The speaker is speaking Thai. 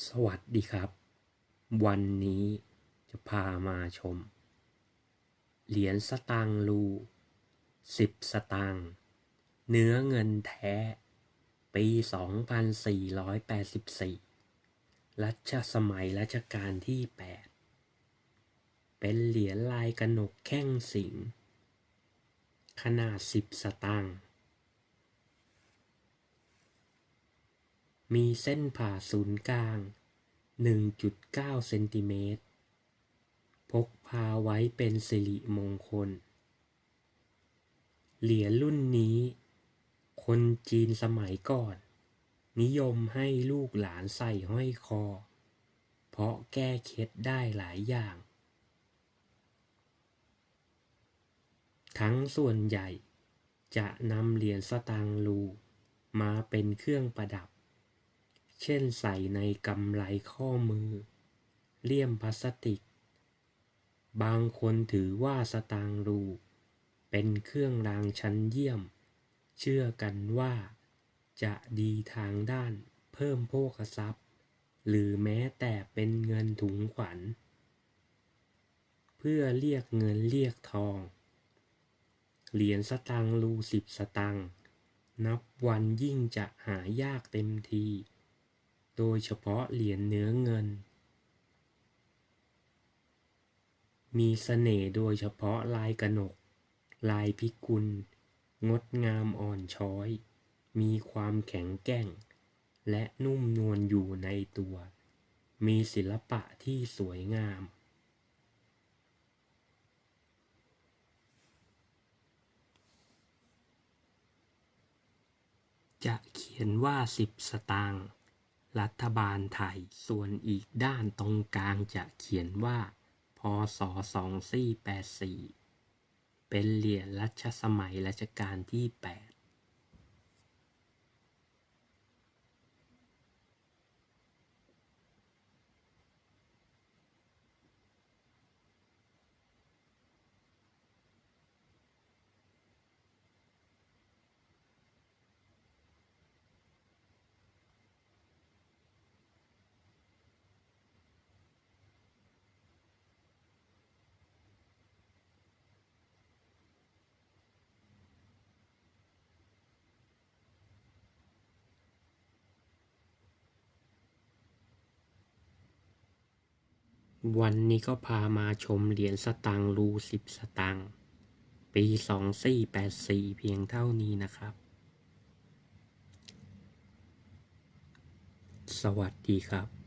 สวัสดีครับ วันนี้จะพามาชม เหรียญสตางค์รูสิบสตางเนื้อเงินแท้ ปี 2484 รัชสมัยรัชกาลที่ 8 เป็นเหรียญลายกระหนกแข้งสิง ขนาด 10 สตางค์ มีเส้นผ่าศูนย์กลาง 1.9 เซนติเมตร พกพาไว้เป็นสิริมงคล เหรียญรุ่นนี้ คนจีนสมัยก่อน นิยมให้ลูกหลานใส่ห้อยคอ เพราะแก้เคล็ดได้หลายอย่าง ทั้งส่วนใหญ่จะนำเหรียญสตางค์รูมาเป็นเครื่องประดับ เช่นใส่ในกำไลข้อมือ เลี่ยมพลาสติก บางคนถือว่าสตางรู เป็นเครื่องรางชั้นเยี่ยม เชื่อกันว่า จะดีทางด้านเพิ่มโภคทรัพย์ หรือแม้แต่เป็นเงินถุงขวัญ เพื่อเรียกเงินเรียกทอง เหรียญสตางรูสิบสตางนับวันยิ่งจะหายากเต็มที โดยเฉพาะเหรียญเนื้อเงิน มีเสน่ห์โดยเฉพาะลายกระหนก ลายพิกุล งดงามอ่อนช้อย มีความแข็งแกร่ง และนุ่มนวลอยู่ในตัว มีศิลปะที่สวยงาม จะเขียนว่าสิบสตางค์ รัฐบาลไทย ส่วนอีกด้านตรงกลางจะเขียนว่า พศ 2484 เป็นเหรียญรัชสมัยรัชกาลที่ 8 วันนี้ก็พามาชมเหรียญสตางค์รูสิบสตางค์ปี2484เพียงเท่านี้นะครับ สวัสดีครับ